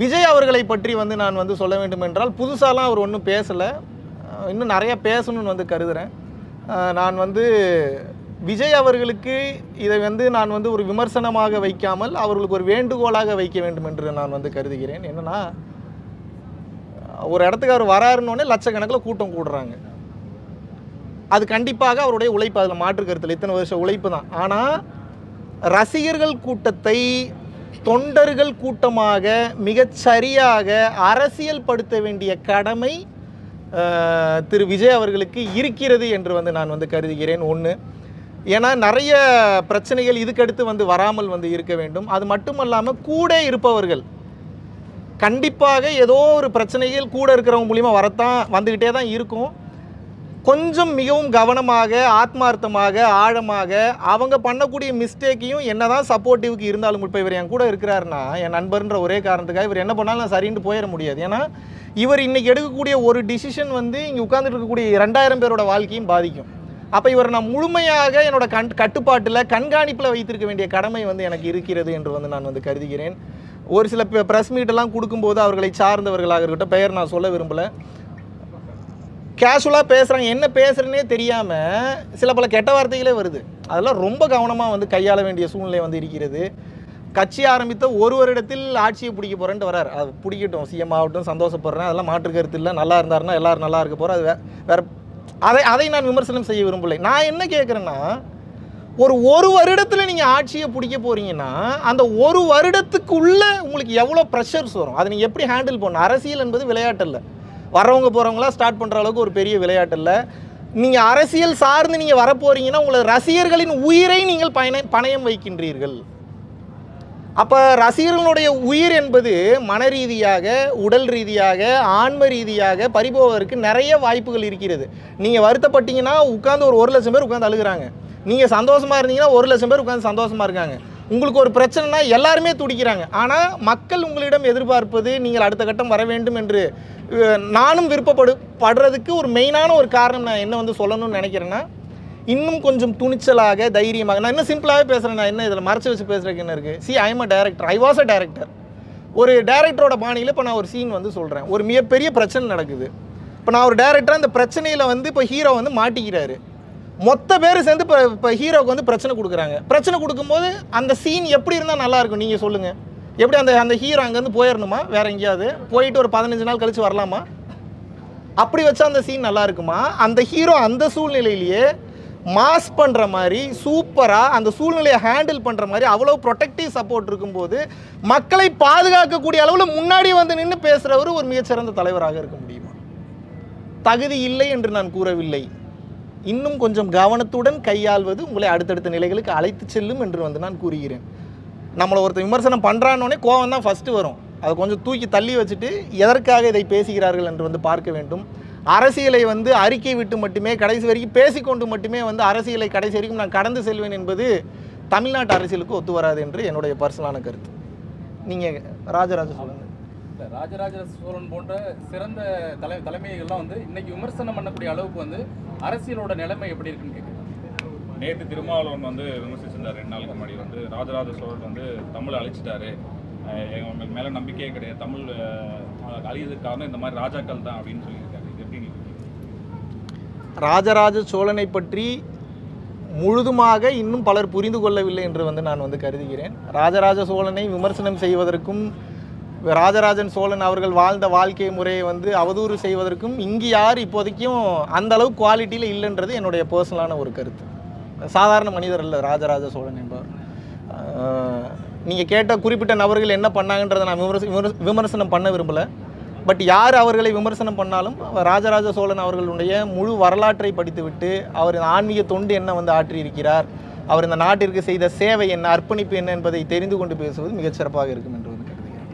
விஜய் அவர்களை பற்றி வந்து நான் வந்து சொல்ல வேண்டும் என்றால் புதுசாலாம் அவர் ஒன்றும் பேசலை. இன்னும் நிறைய பேசணும்னு வந்து கருதுகிறேன் நான் வந்து விஜய் அவர்களுக்கு இதை வந்து நான் வந்து ஒரு விமர்சனமாக வைக்காமல் அவர்களுக்கு ஒரு வேண்டுகோளாக வைக்க வேண்டும் என்று நான் வந்து கருதுகிறேன். என்னன்னா ஒரு இடத்துக்கு அவர் வராருன்னொடனே லட்சக்கணக்கில் கூட்டம் கூடுறாங்க. அது கண்டிப்பாக அவருடைய உழைப்பு அதில் மாற்று கருத்தில் இத்தனை வருஷம் உழைப்பு தான். ஆனால் ரசிகர்கள் கூட்டத்தை தொண்டர்கள் கூட்டமாக மிகச்சரியாக அரசியல் படுத்த வேண்டிய கடமை திரு விஜய் அவர்களுக்கு இருக்கிறது என்று வந்து நான் வந்து கருதுகிறேன். ஒன்று ஏன்னா நிறைய பிரச்சனைகள் இதுக்கடுத்து வந்து வராமல் வந்து இருக்க வேண்டும். அது மட்டுமல்லாமல் கூட இருப்பவர்கள் கண்டிப்பாக ஏதோ ஒரு பிரச்சனைகள் கூட இருக்கிறவங்க மூலிமா வரத்தான் வந்துக்கிட்டே தான் இருக்கும். கொஞ்சம் மிகவும் கவனமாக ஆத்மார்த்தமாக ஆழமாக அவங்க பண்ணக்கூடிய மிஸ்டேக்கையும் என்ன தான் சப்போர்ட்டிவ்க்கு இருந்தாலும் இப்போ இவர் என் கூட இருக்கிறாருன்னா என் நண்பர்ன்ற ஒரே காரணத்துக்காக இவர் என்ன பண்ணாலும் நான் சரின்ட்டு போயிட முடியாது. ஏன்னா இவர் இன்னைக்கு எடுக்கக்கூடிய ஒரு டிசிஷன் வந்து இங்கே உட்கார்ந்துட்டு இருக்கக்கூடிய ரெண்டாயிரம் பேரோட வாழ்க்கையும் பாதிக்கும். அப்போ இவர் நான் முழுமையாக என்னோட கண் கட்டுப்பாட்டில் கண்காணிப்பில் வைத்திருக்க வேண்டிய கடமை வந்து எனக்கு இருக்கிறது என்று வந்து நான் வந்து கருதுகிறேன். ஒரு சில ப்ரெஸ் மீட்டெல்லாம் கொடுக்கும்போது அவர்களை சார்ந்தவர்களாக இருக்கட்டும் பெயர் நான் சொல்ல விரும்பலை. கேஷுவலாக பேசுகிறாங்க என்ன பேசுகிறேனே தெரியாமல் சில பல கெட்ட வார்த்தைகளே வருது. அதெல்லாம் ரொம்ப கவனமாக வந்து கையாள வேண்டிய சூழ்நிலை வந்து இருக்கிறது. கட்சி ஆரம்பித்த ஒரு வருடத்தில் ஆட்சியை பிடிக்க போகிறேன்ட்டு வரார். அது பிடிக்கட்டும். சிஎம் ஆகட்டும் சந்தோஷப்படுறேன். அதெல்லாம் மாற்று கருத்து இல்லை. நல்லா இருந்தாருன்னா எல்லாரும் நல்லா இருக்க போகிறோம் அது வே அதை அதை நான் விமர்சனம் செய்ய விரும்பலை. நான் என்ன கேட்குறேன்னா ஒரு ஒரு வருடத்தில் நீங்கள் ஆட்சியை பிடிக்க போகிறீங்கன்னா அந்த ஒரு வருடத்துக்குள்ளே உங்களுக்கு எவ்வளோ ப்ரெஷர்ஸ் வரும்? அதை நீங்கள் எப்படி ஹேண்டில் பண்ணணும்? அரசியல் என்பது விளையாட்டு இல்லை வரவங்க போகிறவங்களாம் ஸ்டார்ட் பண்ணுற அளவுக்கு ஒரு பெரிய விளையாட்டு இல்லை. நீங்கள் அரசியல் சார்ந்து நீங்கள் வரப்போறீங்கன்னா உங்களை ரசிகர்களின் உயிரை நீங்கள் பயண பணயம் வைக்கின்றீர்கள். அப்போ ரசிகர்களுடைய உயிர் என்பது மன ரீதியாக உடல் ரீதியாக ஆன்ம ரீதியாக பறிபோவதற்கு நிறைய வாய்ப்புகள் இருக்கிறது. நீங்கள் வருத்தப்பட்டீங்கன்னா உட்காந்து ஒரு ஒரு லட்சம் பேர் உட்காந்து அழுகிறாங்க. நீங்கள் சந்தோஷமாக இருந்தீங்கன்னா ஒரு லட்சம் பேர் உட்காந்து சந்தோஷமாக இருக்காங்க. உங்களுக்கு ஒரு பிரச்சனைனா எல்லாருமே துடிக்கிறாங்க. ஆனால் மக்கள் உங்களிடம் எதிர்பார்ப்பது நீங்கள் அடுத்த கட்டம் வர வேண்டும் என்று நானும் விருப்பப்படு படுறதுக்கு ஒரு மெயினான ஒரு காரணம் நான் என்ன வந்து சொல்லணும்னு நினைக்கிறேன்னா இன்னும் கொஞ்சம் துணிச்சலாக தைரியமாக நான் இன்னும் சிம்பிளாகவே பேசுகிறேன் நான் என்ன இதில் மறைச்சு வச்சு பேசுகிறதுக்கு என்ன இருக்குது C I M a director I was a director ஒரு டேரக்டரோட பாணியில் இப்போ நான் ஒரு சீன் வந்து சொல்கிறேன் ஒரு மிகப்பெரிய பிரச்சனை நடக்குது. இப்போ நான் ஒரு டேரக்டர் அந்த பிரச்சனையில் வந்து இப்போ ஹீரோ வந்து மாட்டிக்கிறாரு. மொத்த பேர் சேர்ந்து இப்போ இப்போ ஹீரோவுக்கு வந்து பிரச்சனை கொடுக்குறாங்க. பிரச்சனை கொடுக்கும்போது அந்த சீன் எப்படி இருந்தால் நல்லா இருக்கும்? நீங்கள் சொல்லுங்கள் எப்படி அந்த அந்த ஹீரோ அங்கேருந்து போயிடணுமா வேற எங்கேயாவது? போயிட்டு ஒரு பதினஞ்சு நாள் கழிச்சு வரலாமா? அப்படி வச்சா அந்த சீன் நல்லா இருக்குமா? அந்த ஹீரோ அந்த சூழ்நிலையிலேயே மாஸ் பண்ணுற மாதிரி சூப்பராக அந்த சூழ்நிலையை ஹேண்டில் பண்ணுற மாதிரி அவ்வளோ ப்ரொடெக்டிவ் சப்போர்ட் இருக்கும்போது மக்களை பாதுகாக்கக்கூடிய அளவில் முன்னாடி வந்து நின்று பேசுகிறவர் ஒரு மிகச்சிறந்த தலைவராக இருக்க முடியுமா? தகுதி இல்லை என்று நான் கூறவில்லை. இன்னும் கொஞ்சம் கவனத்துடன் கையாள்வது உங்களை அடுத்தடுத்த நிலைகளுக்கு அழைத்து செல்லும் என்று வந்து நான் கூறுகிறேன். நம்மளை ஒருத்தர் விமர்சனம் பண்ணுறான்னொடனே கோவம் தான் ஃபஸ்ட்டு வரும். அதை கொஞ்சம் தூக்கி தள்ளி வச்சுட்டு எதற்காக இதை பேசுகிறார்கள் என்று வந்து பார்க்க வேண்டும். அரசியலை வந்து அறிக்கை விட்டு மட்டுமே கடைசி வரைக்கும் பேசிக்கொண்டு மட்டுமே வந்து அரசியலை கடைசி வரைக்கும் நான் கடந்து செல்வேன் என்பது தமிழ்நாட்டு அரசியலுக்கு ஒத்து வராது என்று என்னுடைய பர்சனலான கருத்து. நீங்கள் ராஜராஜ சொல்லுங்கள் இல்ல, ராஜராஜ சோழன் போன்ற சிறந்த தலை தலைமைகள்லாம் வந்து இன்னைக்கு விமர்சனம் பண்ணக்கூடிய அளவுக்கு வந்து அரசியலோட நிலைமை எப்படி இருக்குன்னு கேட்குறேன் நேற்று திருமாவளவன் வந்து விமர்சிச்சிருந்தார். ரெண்டு நாளுக்கு முன்னாடி வந்து ராஜராஜ சோழன் வந்து தமிழை அழிச்சிட்டாரு. அஹ் எங்க மேல நம்பிக்கையே கிடையாது. தமிழ் அழியதுக்கு காரணம் இந்த மாதிரி ராஜாக்கள் தான் அப்படின்னு சொல்லியிருக்காரு. இது எப்படி நீங்க ராஜராஜ சோழனை பற்றி முழுதுமாக இன்னும் பலர் புரிந்து கொள்ளவில்லை என்று வந்து நான் வந்து கருதுகிறேன். ராஜராஜ சோழனை விமர்சனம் செய்வதற்கும் ராஜராஜன் சோழன் அவர்கள் வாழ்ந்த வாழ்க்கை முறையை வந்து அவதூறு செய்வதற்கும் இங்கு யார் இப்போதைக்கும் அந்த அளவு குவாலிட்டியில் இல்லைன்றது என்னுடைய பர்சனலான ஒரு கருத்து. சாதாரண மனிதர் அல்ல ராஜராஜ சோழன் என்பவர். நீங்கள் கேட்ட குறிப்பிட்ட நபர்கள் என்ன பண்ணாங்கன்றதை நான் விமர்ச விமர்சனம் பண்ண விரும்பலை. பட் யார் அவர்களை விமர்சனம் பண்ணாலும் ராஜராஜ சோழன் அவர்களுடைய முழு வரலாற்றை படித்துவிட்டு அவர் இந்த ஆன்மீக தொண்டு என்ன வந்து ஆற்றியிருக்கிறார் அவர் இந்த நாட்டிற்கு செய்த சேவை என்ன அர்ப்பணிப்பு என்ன என்பதை தெரிந்து கொண்டு பேசுவது மிகச்சிறப்பாக இருக்கும் என்று